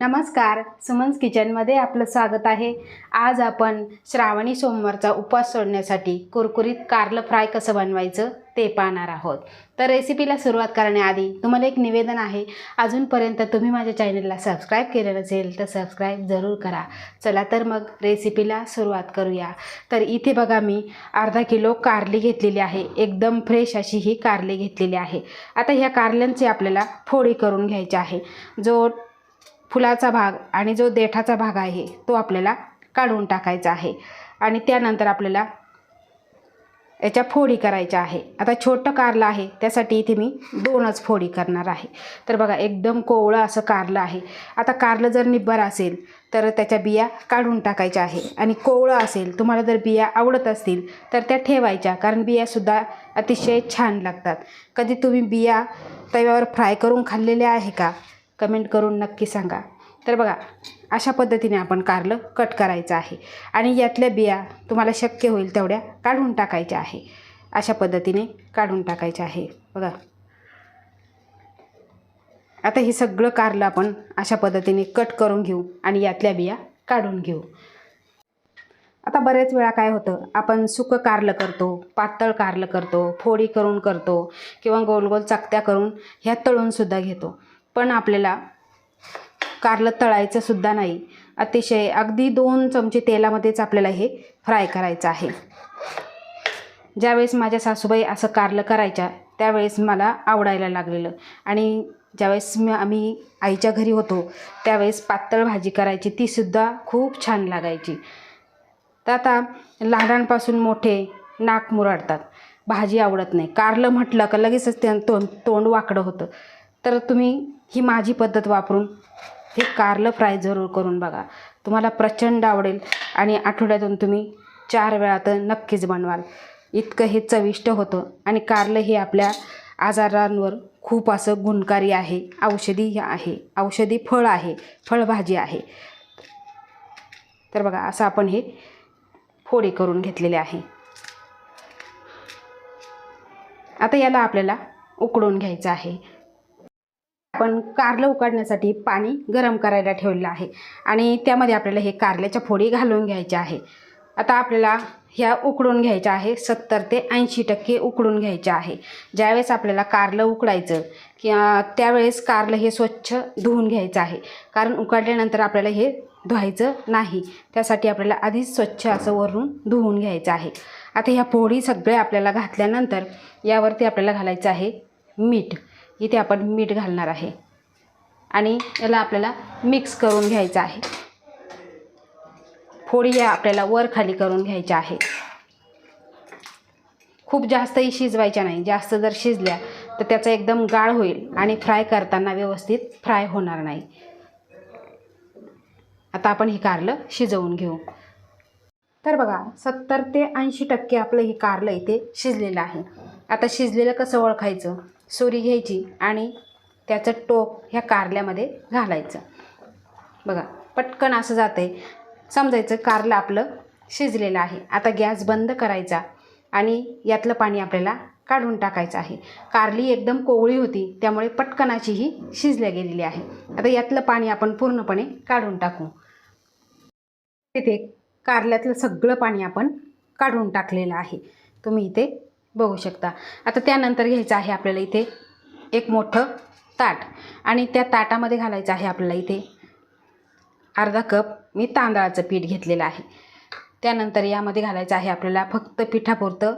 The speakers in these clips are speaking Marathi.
नमस्कार सुमन्स किचनमध्ये आपलं स्वागत आहे. आज आपण श्रावणी सोमवारचा उपवास सोडण्यासाठी कुरकुरीत कारलं फ्राय कसं बनवायचं ते पाहणार आहोत. तर रेसिपीला सुरुवात करण्याआधी तुम्हाला एक निवेदन आहे. अजूनपर्यंत तुम्ही माझ्या चॅनलला सबस्क्राईब केलं नसेल तर सबस्क्राईब जरूर करा. चला तर मग रेसिपीला सुरुवात करूया. तर इथे बघा मी अर्धा किलो कारली घेतलेली आहे. एकदम फ्रेश अशी ही कारली घेतलेली आहे. आता ह्या कारल्यांची आपल्याला फोडी करून घ्यायची आहे. जो फुलाचा भाग आणि जो देठाचा भाग आहे तो आपल्याला काढून टाकायचा आहे. आणि त्यानंतर आपल्याला याच्या फोडी करायच्या आहे. आता छोटं कारलं आहे त्यासाठी इथे मी दोनच फोडी करणार आहे. तर बघा एकदम कोवळं असं कारलं आहे. आता कारलं जर निब्बर असेल तर त्याच्या बिया काढून टाकायच्या आहे. आणि कोवळं असेल तुम्हाला जर बिया आवडत असतील तर त्या ठेवायच्या. कारण बियासुद्धा अतिशय छान लागतात. कधी तुम्ही बिया तव्यावर फ्राय करून खाल्लेल्या आहे का? कमेंट करून नक्की सांगा. तर बघा अशा पद्धतीने आपण कारलं कट करायचं आहे. आणि यातल्या बिया तुम्हाला शक्य होईल तेवढ्या काढून टाकायच्या आहे. अशा पद्धतीने काढून टाकायच्या आहे. बघा. आता हे सगळं कारलं आपण अशा पद्धतीने कट करून घेऊ आणि यातल्या बिया काढून घेऊ. आता बरेच वेळा काय होतं आपण सुकं कारलं करतो पातळ कारलं करतो फोडी करून करतो किंवा गोल गोल चकत्या करून ह्या तळूनसुद्धा घेतो. पण आपल्याला कारलं तळायचं सुद्धा नाही. अतिशय अगदी दोन चमचे तेलामध्येच आपल्याला हे फ्राय करायचं आहे. ज्यावेळेस माझ्या सासूबाई असं कारलं करायच्या त्यावेळेस मला आवडायला लागलेलं. आणि ज्यावेळेस मी आम्ही आईच्या घरी होतो त्यावेळेस पातळ भाजी करायची तीसुद्धा खूप छान लागायची. तर आता लहानांपासून मोठे नाक मुरडतात. भाजी आवडत नाही. कारलं म्हटलं का लगेचच ते तोंड तोंड वाकडं होतं. तर तुम्ही ही माझी पद्धत वापरून हे कारलं फ्राय जरूर करून बघा. तुम्हाला प्रचंड आवडेल आणि आठवड्यातून तुम्ही चार वेळा तर नक्कीच बनवाल. इतकं हे चविष्ट होतं आणि कारलं हे आपल्या आजारांवर खूप असं गुणकारी आहे. औषधी आहे. औषधी फळ आहे. फळभाजी आहे. तर बघा असं आपण हे फोडी करून घेतलेले आहे. आता याला आपल्याला उकडून घ्यायचं आहे. आपण कारलं उकडण्यासाठी पाणी गरम करायला ठेवलेलं आहे. आणि त्यामध्ये आपल्याला हे कारल्याच्या फोडी घालून घ्यायच्या आहे. आता आपल्याला ह्या उकडून घ्यायच्या आहे सत्तर ते ऐंशी टक्के उकडून घ्यायच्या आहे. ज्यावेळेस आपल्याला कारलं उकडायचं किंवा त्यावेळेस कारलं हे स्वच्छ धुवून घ्यायचं आहे. कारण उकडल्यानंतर आपल्याला हे धुवायचं नाही. त्यासाठी आपल्याला आधीच स्वच्छ असं वरून धुवून घ्यायचं आहे. आता ह्या पोळी सगळ्या आपल्याला घातल्यानंतर यावरती आपल्याला घालायचं आहे मीठ. इथे आपण मीठ घालणार आहे. आणि याला आपल्याला मिक्स करून घ्यायचं आहे. फोडी या आपल्याला वर खाली करून घ्यायच्या आहे. खूप जास्तही शिजवायच्या नाही. जास्त जर शिजल्या तर त्याचा एकदम गाळ होईल आणि फ्राय करताना व्यवस्थित फ्राय होणार नाही. आता आपण हे कारलं शिजवून घेऊ. तर बघा सत्तर ते ऐंशी टक्के आपलं हे कारलं इथे शिजलेलं आहे. आता शिजलेलं कसं ओळखायचं? सुरी घ्यायची आणि त्याचं टोक ह्या कारल्यामध्ये घालायचं. बघा पटकन असं जातं आहे समजायचं कारलं आपलं शिजलेलं आहे. आता गॅस बंद करायचा आणि यातलं पाणी आपल्याला काढून टाकायचं आहे. कारली एकदम कोवळी होती त्यामुळे पटकन अशी ही शिजल्या गेलेली आहे. आता यातलं पाणी आपण पूर्णपणे काढून टाकू. तिथे कारल्यातलं सगळं पाणी आपण काढून टाकलेलं आहे. तुम्ही इथे बघू शकता. आता त्यानंतर घ्यायचं आहे आपल्याला इथे एक मोठं ताट. आणि त्या ताटामध्ये घालायचं आहे आपल्याला इथे अर्धा कप मी तांदळाचं पीठ घेतलेलं आहे. त्यानंतर यामध्ये घालायचं आहे आपल्याला फक्त पिठापुरतं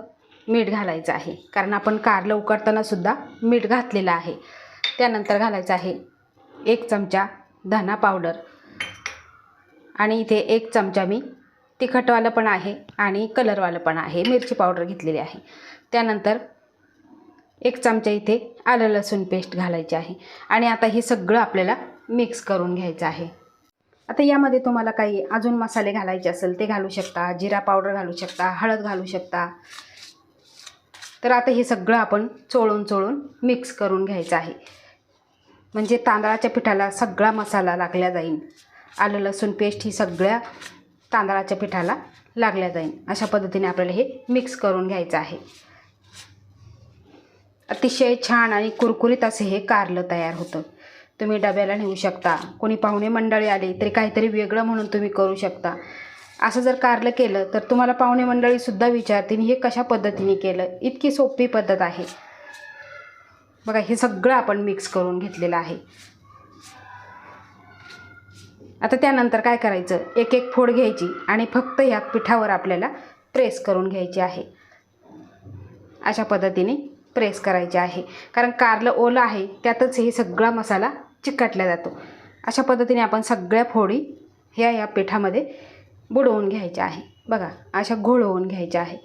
मीठ घालायचं आहे. कारण आपण कारलं उकडतानासुद्धा मीठ घातलेलं आहे. त्यानंतर घालायचं आहे एक चमचा धना पावडर. आणि इथे एक चमचा मी तिखटवालं पण आहे आणि कलरवालं पण आहे. मिरची पावडर घेतलेली आहे. त्यानंतर एक चमचा इथे आलं लसूण पेस्ट घालायची आहे. आणि आता हे सगळं आपल्याला मिक्स करून घ्यायचं आहे. आता यामध्ये तुम्हाला काही अजून मसाले घालायचे असेल ते घालू शकता जिरा पावडर घालू शकता हळद घालू शकता. तर आता हे सगळं आपण चोळून चोळून मिक्स करून घ्यायचं आहे. म्हणजे तांदळाच्या पिठाला सगळा मसाला लागला जाईल आलं लसूण पेस्ट ही सगळ्या तांदळाच्या पिठाला लागल्या जाईल अशा पद्धतीने आपल्याला हे मिक्स करून घ्यायचं आहे. अतिशय छान आणि कुरकुरीत असे हे कारलं तयार होतं. तुम्ही डब्याला नेऊ शकता. कोणी पाहुणे मंडळी आले तरी काहीतरी वेगळं म्हणून तुम्ही करू शकता. असं जर कारलं केलं तर तुम्हाला पाहुणे मंडळीसुद्धा विचारतील हे कशा पद्धतीने केलं? इतकी सोपी पद्धत आहे. बघा हे सगळं आपण मिक्स करून घेतलेलं आहे. आता त्यानंतर काय करायचं? एक एक फोड घ्यायची आणि फक्त ह्या पिठावर आपल्याला प्रेस करून घ्यायची आहे. अशा पद्धतीने प्रेस करायचे आहे. कारण कारलं ओलं आहे त्यातच हे सगळा मसाला चिकटला जातो. अशा पद्धतीने आपण सगळ्या फोडी ह्या या पिठामध्ये बुडवून घ्यायच्या आहे. बघा अशा घोळवून घ्यायच्या आहे.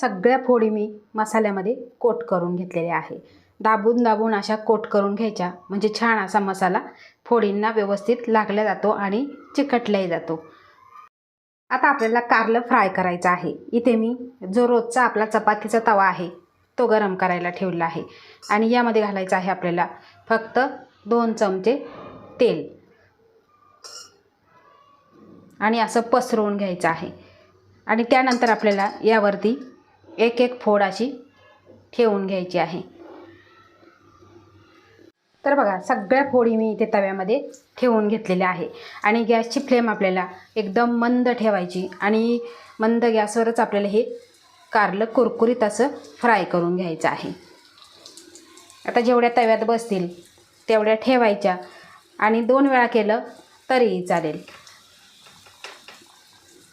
सगळ्या फोडी मी मसाल्यामध्ये कोट करून घेतलेल्या आहे. दाबून दाबून अशा कोट करून घ्यायच्या. म्हणजे छान असा मसाला फोडींना व्यवस्थित लागला जातो आणि चिकटलाही जातो. आता आपल्याला कारलं फ्राय करायचं आहे. इथे मी जो रोजचा आपला चपातीचा तवा आहे तो गरम करायला ठेवला आहे. आणि यामध्ये घालायचं आहे आपल्याला फक्त दोन चमचे तेल. आणि असं पसरवून घ्यायचं आहे. आणि त्यानंतर आपल्याला यावरती एक एक फोड अशी ठेवून घ्यायची आहे. तर बघा सगळ्या फोडी मी इथे तव्यामध्ये ठेवून घेतलेल्या आहे. आणि गॅसची फ्लेम आपल्याला एकदम मंद ठेवायची आणि मंद गॅसवरच आपल्याला हे कारलं कुरकुरीत असं फ्राय करून घ्यायचं आहे. आता जेवढ्या तव्यात बसतील तेवढ्या ठेवायच्या आणि दोन वेळा केलं तरीही चालेल.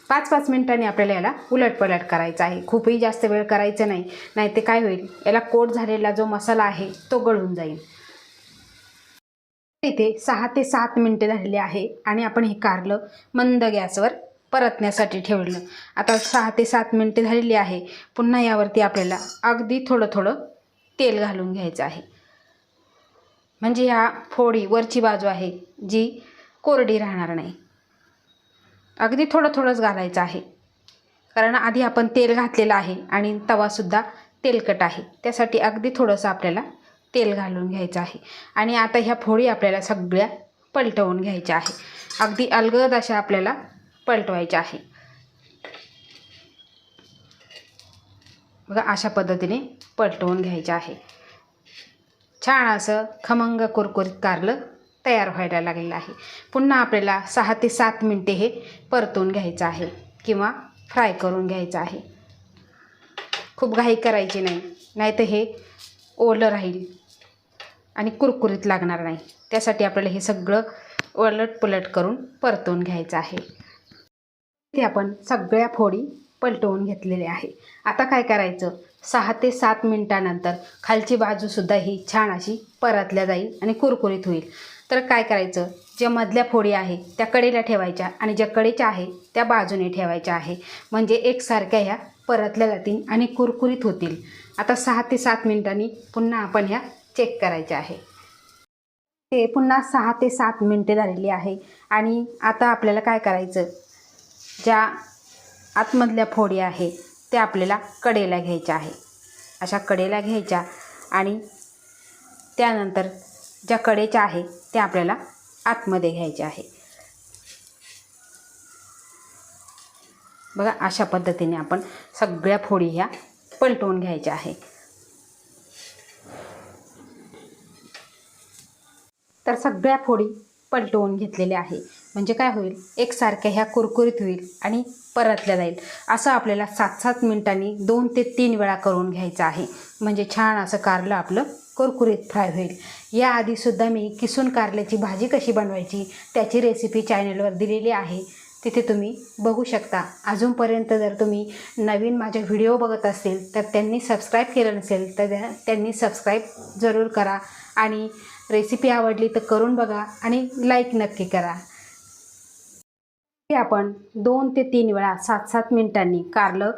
पाच पाच मिनिटांनी आपल्याला याला उलटपलट करायचं आहे. खूपही जास्त वेळ करायचं नाही. नाही ते काय होईल? याला कोट झालेला जो मसाला आहे तो गळून जाईल. इथे सहा ते सात मिनटे झालेली आहे आणि आपण हे कारलं मंद गॅसवर परतण्यासाठी ठेवलं. आता सहा ते सात मिनटे झालेली आहे. पुन्हा यावरती आपल्याला अगदी थोडं थोडं तेल घालून घ्यायचं आहे. म्हणजे ह्या फोडी वरची बाजू आहे जी कोरडी राहणार नाही. अगदी थोडं थोडंच घालायचं आहे. कारण आधी आपण तेल घातलेलं आहे आणि तवासुद्धा तेलकट आहे. त्यासाठी अगदी थोडंसं आपल्याला तेल घालून घ्यायचं आहे. आणि आता ह्या फोडी आपल्याला सगळ्या पलटवून घ्यायच्या आहे. अगदी अलगद अशा आपल्याला पलटवायच्या आहे. बघा अशा पद्धतीने पलटवून घ्यायचे आहे. छान असं खमंग कुरकुरीत कारलं तयार व्हायला लागलेलं आहे. पुन्हा आपल्याला सहा ते सात मिनटे हे परतून घ्यायचं आहे किंवा फ्राय करून घ्यायचं आहे. खूप घाई करायची नाही. नाही तर हे ओलं राहील. आणि कुरकुरीत लागणार नाही. त्यासाठी आपल्याला हे सगळं उलट पलट करून परतवून घ्यायचं आहे. ते आपण सगळ्या फोडी पलटवून घेतलेल्या आहे. आता काय करायचं? सहा ते सात मिनटानंतर खालची बाजूसुद्धा ही छान अशी परतल्या जाईल आणि कुरकुरीत होईल. तर काय करायचं? ज्या मधल्या फोडी आहे त्या कडेला ठेवायच्या आणि ज्या कडेच्या आहे त्या बाजूने ठेवायच्या आहे. म्हणजे एकसारख्या ह्या परतल्या जातील आणि कुरकुरीत होतील. आता सहा ते सात मिनिटांनी पुन्हा आपण ह्या चेक करायचे आहे. ते पुन्हा सहा ते सात मिनटे झालेली आहे. आणि आता आपल्याला काय करायचं? ज्या आतमधल्या फोडी आहे त्या आपल्याला कडेला घ्यायच्या आहे. अशा कडेला घ्यायच्या आणि त्यानंतर ज्या कडेच्या आहे त्या आपल्याला आतमध्ये घ्यायच्या आहे. बघा अशा पद्धतीने आपण सगळ्या फोडी ह्या पलटवून घ्यायच्या आहे. तर सगळ्या फोडी पलटवून घेतलेल्या आहे. म्हणजे काय होईल? एकसारख्या ह्या कुरकुरीत होईल आणि परतल्या जाईल. असं आपल्याला सात सात मिनिटांनी दोन ते तीन वेळा करून घ्यायचं आहे. म्हणजे छान असं कारलं आपलं कुरकुरीत फ्राय होईल. याआधीसुद्धा मी किसून कारल्याची भाजी कशी बनवायची त्याची रेसिपी चॅनलवर दिलेली आहे. तिथे तुम्ही बघू शकता. अजूनपर्यंत जर तुम्ही नवीन माझे व्हिडिओ बघत असेल तर त्यांनी सबस्क्राईब केलं नसेल तर त्यांनी सबस्क्राईब जरूर करा. आणि रेसिपी आवडली तर करून बघा आणि लाईक नक्की करा. हे आपण दोन ते तीन वेळा सात सात मिनिटांनी कारलं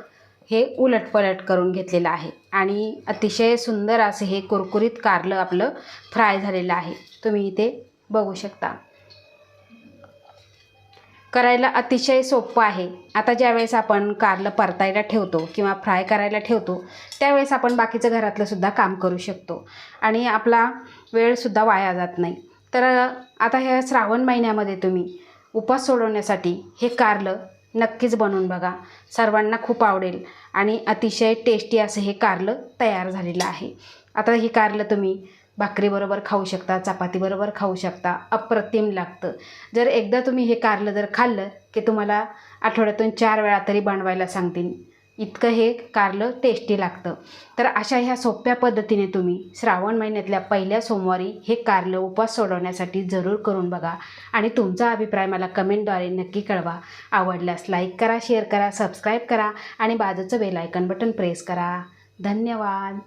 हे उलटपलट करून घेतलेलं आहे. आणि अतिशय सुंदर असं हे कुरकुरीत कारलं आपलं फ्राय झालेलं आहे. तुम्ही इथे बघू शकता. करायला अतिशय सोपं आहे. आता ज्यावेळेस आपण कारलं परतायला ठेवतो किंवा फ्राय करायला ठेवतो त्यावेळेस आपण बाकीचं घरातलंसुद्धा काम करू शकतो. आणि आपला वेळसुद्धा वाया जात नाही. तर आता ह्या श्रावण महिन्यामध्ये तुम्ही उपास सोडवण्यासाठी हे कारलं नक्कीच बनवून बघा. सर्वांना खूप आवडेल आणि अतिशय टेस्टी असं हे कारलं तयार झालेलं आहे. आता ही कारलं तुम्ही भाकरीबरोबर खाऊ शकता चपातीबरोबर खाऊ शकता अप्रतिम लागतं. जर एकदा तुम्ही हे कारलं जर खाल्लं की तुम्हाला आठवड्यातून चार वेळा तरी बनवायला सांगतील. इतकं हे कारलं टेस्टी लागतं. तर अशा ह्या सोप्या पद्धतीने तुम्ही श्रावण महिन्यातल्या पहिल्या सोमवारी हे कारलं उपवास सोडवण्यासाठी जरूर करून बघा. आणि तुमचा अभिप्राय मला कमेंटद्वारे नक्की कळवा. आवडल्यास लाईक करा शेअर करा सबस्क्राईब करा आणि बाजूचं बेल आयकन बटन प्रेस करा. धन्यवाद.